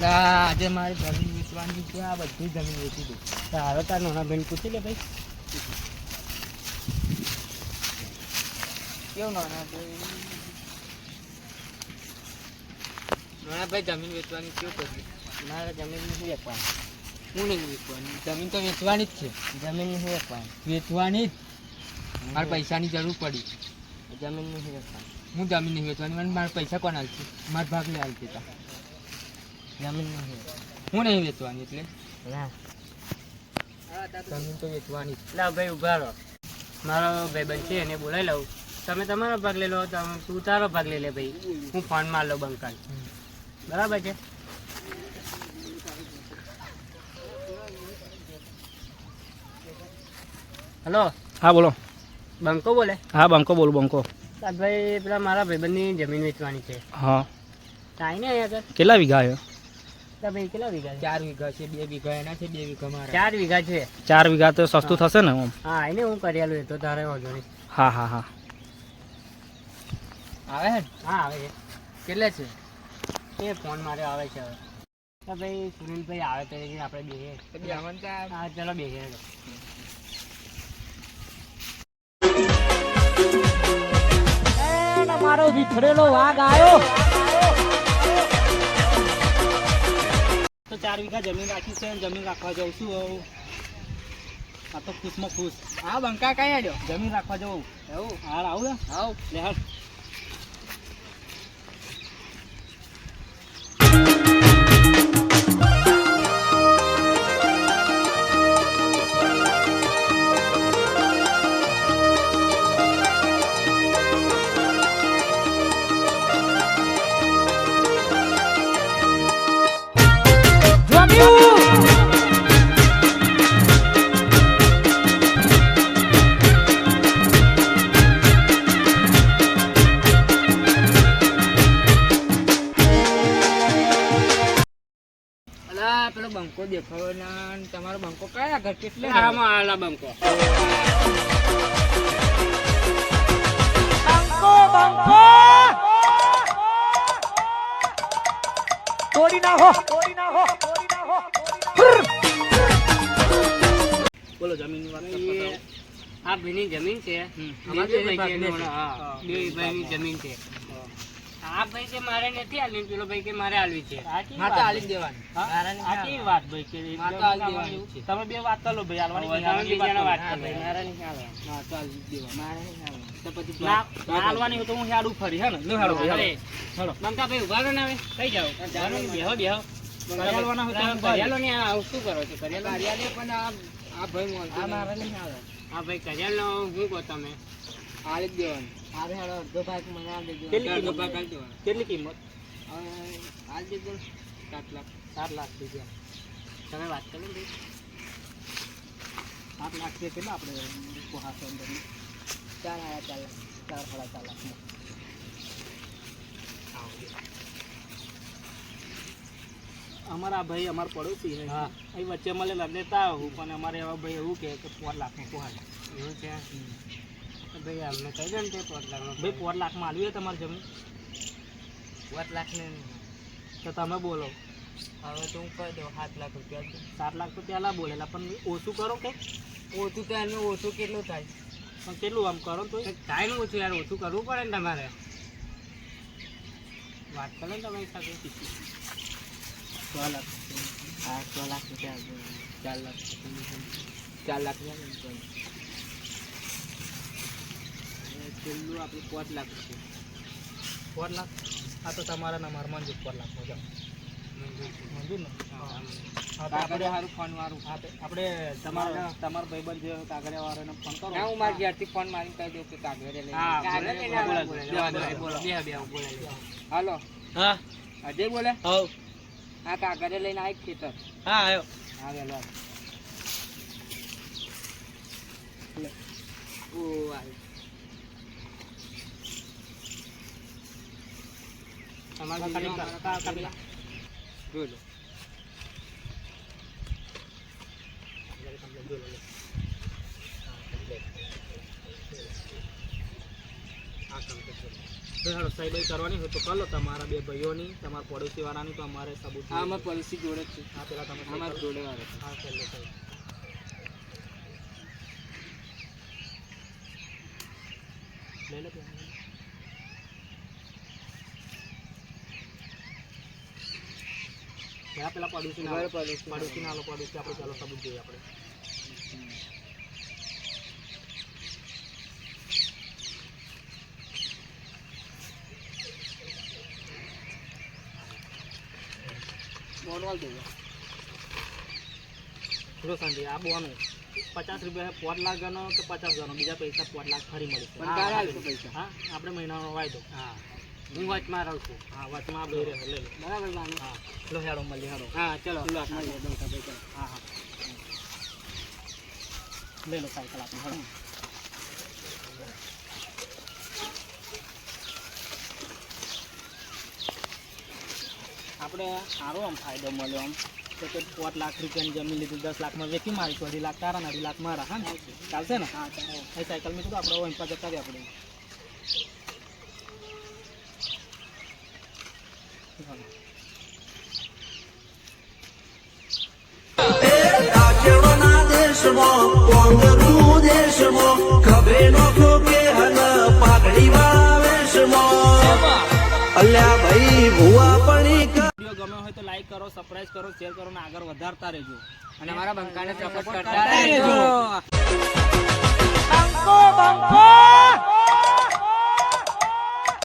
ના આજે મારી જમીન વેચવાની છે આ બધી જમીન વેચી દઉં. તારો તાર નાના બેન પૂછી લે ભાઈ. કેવું નાના ભાઈ નાના ભાઈ જમીન વેચવાની કેવું કર્યું મારે જમીન નથી વેચવાની. હું નહીં વેચવાની? જમીન તો વેચવાની જ છે. જમીન નથી વેચવાની. વેચવાની જ. મારે પૈસાની જરૂર પડી. જમીન નથી વેચવાની. હું જમીન નહીં વેચવાની મને મારા પૈસા કોણ હાલશે મારા ભાગ લે હાલશે તા. જમીન નહીં હું નહીં વેચવાની એટલે? ના. જમીન તો વેચવાની લા ભાઈ ઊભા રહો. મારો ભાઈબંધ છે એને બોલાવી લઉં. તમે તમારો ભાગ લઈ લો તમે તું તારો ભાગ લઈ લે ભાઈ. હું ફોન માર લઉં બંકાલ બરાબર છે? હલો? હા બોલો. બંકો બોલે? હા બંકો બોલું બંકો. ભાઈ પેલા મારા ભાઈબંધની જમીન વેચવાની છે. હા. થાય ને અહીંયા કેટલા વીઘા છે તો કેટલા વીઘા ચાર વીઘા છે બે વીઘા એના છે બે વીઘા મારા. ચાર વીઘા છે? ચાર વીઘા તો સસ્તું થશે ને આમ હા એને હું કરેલું એ તો તારે વાંધો નહીં. હા હા હા. આવે હા? આવે છે. કેટલે છે? એ ફોન મારે આવે છે હવે. તો ભાઈ સુનિલભાઈ આવે તો આપણે બેહીએ. હા ચાલો બેહીએ. મારો વિખરેલો વાઘ આવ્યો તો ચાર વીઘા જમીન રાખી છે જમીન રાખવા જાઉં છું હવે. આ તો ખુશમાં ખુશ. હા બંકા કઈ આડ્યો? જમીન રાખવા જાઉં. એવું? હાર આવું ને આવ. લે અલા પેલો બંકો દેખાયો ને તમારો બંકો કયા ઘર કેટલે આમાં આલા બંકો. બંકો જમીનની વાત એ આ ભાઈની જમીન છે. હમ. અમારે બે બે ભાઈ છે. બે ભાઈની જમીન છે. આ ભાઈ કે મારે નથી આલવી પેલો ભાઈ કે મારે આલવી છે. આ તો આલી દેવાની. આ કેવી વાત ભાઈ કે માં તો આલી દેવાની તમે બે વાત કરો ભાઈ હાલવાની તમે હાલવાની વાત કરો. મારે નહીં આલવા. માં તો આલી જ મારે નહીં આવવાનું. તો પછી ના ભાગ- ના હાલવાની હોય તો હું હેડું ફરી હે ને? લો હેડો ભાઈ, અરે, હેડો. બંકાભાઈ ઊભા રહો ને હવે. કઈ જાવ જાઓ. ને. બેહો બેહો. કરિયાલવાના હોય તો હું ને આ શું કરો છો? પણ આ આ ભાઈ મોનતો આ. મારે નહીં આવે. હા ભાઈ કરિયાલો હું કહો તમે? આલી જ દેવાની. હારે હારે અડધો ભાગ મને. કેટલી કિંમત? ભાગ આલી દેવાનો. કેટલી કિંમત? આલી દેજો સાત લાખ. સાત લાખ રૂપિયા. તમે વાત કરો ને ભાઈ. સાત લાખ છે કેટલા આપણે? કોહાસો અંદર. ચાર હાડા ચાર લાખ. ચાર હાડા ચાર લાખ. અમારા ભાઈ અમારા પડોશી છે. હા. અહીં વચ્ચે મળેલા લેતા આવું પણ અમારે એવા ભાઈ એવું કહે કે પોર લાખમાં પોહાય એવું છે? ભાઈ અમને કહી દે ને તે પોત લાખ ભાઈ. પોર લાખમાં આલવી તમારે જમીન? લાખ ને તો તમે બોલો. હવે તો હું કહી દઉં સાત લાખ રૂપિયા સાત લાખ તો પહેલાં બોલેલા પણ ઓછું કરો કે? ઓછું તો એનું ઓછું કેટલું થાય? પણ કેટલું આમ કરો તો? ટાઈમ ઓછું યાર ઓછું કરવું પડે ને તમારે. વાત કરો ને તમારી સાથે. છ લાખ હા છ લાખ રૂપિયા. ચાર લાખ ચાર લાખ ને એમ કહું. હવે છેલ્લું આપણું પાંચ લાખ છે. પોર લાખ આ તો તમારા ને મારા મંજૂર પોર લાખ જાઓ મંજૂર ને? હા તો આપણે હારું ફોન આપણે તમારા તમારા ભાઈબંધ જે કાગળિયા વાળાને ફોન કરો. ના હું મારા ઘેરથી ફોન મારી કહી દઉં કે લઈને હા હાલો. હા. અજય બોલે? હવ આ કાગળિયા લઈને આવી ખેતર. હા આવ્યો હા વેલો આવ. ઓ આવ્યો. જોઈ લો હેડો સહી બહી કરવાની હોય તો કરો તમારા બે ભાઈઓની તમારા પડોશી તો અમારે સબૂત પોલિસી જોડે છે હા પેલા તમે જોડે વાળો હા ચાલો સહી લઈ લો. પેલા. પેલા પડોશી પડોશી ના પડોશી આપણે ચાલો સબૂત જોઈએ આપણે. જો સંજય આ બોનું પચાસ રૂપિયા પોટ લાખ ગણો કે પચાસ ગણો બીજા પૈસા પોટ લાખ ફરી મળી પૈસા? હા આપણે મહિનાનો વાયદો હા હું વચમાં રહું છું. હા વચમાં બે રહે લે બરાબર બાનું? હા લો હેડો મળીએ હેડો. હા ચલો. લો મળીએ, બંકાભાઈ, હા હા. લે લો સાયકલ આપણે હેડો. આપણે સારો આમ ફાયદો મળ્યો આમ. તો કે પાંચ લાખ રૂપિયાની જમીન લીધી દસ લાખમાં વેચી મારી તો અઢી લાખ તારા ને અઢી લાખ મારા હા ચાલશે ને? હા એ સાયકલ મેં કીધું આપણે ઓન પાસે જતા રહ્યા આપણે. ગમ્યો હોય તો લાઈક કરો સરપ્રાઈઝ કરો શેર કરો ને આગળ વધારતા રહેજો. અને અમારા બંકાને સપોર્ટ કરતા રહેજો. બંકો રહેજો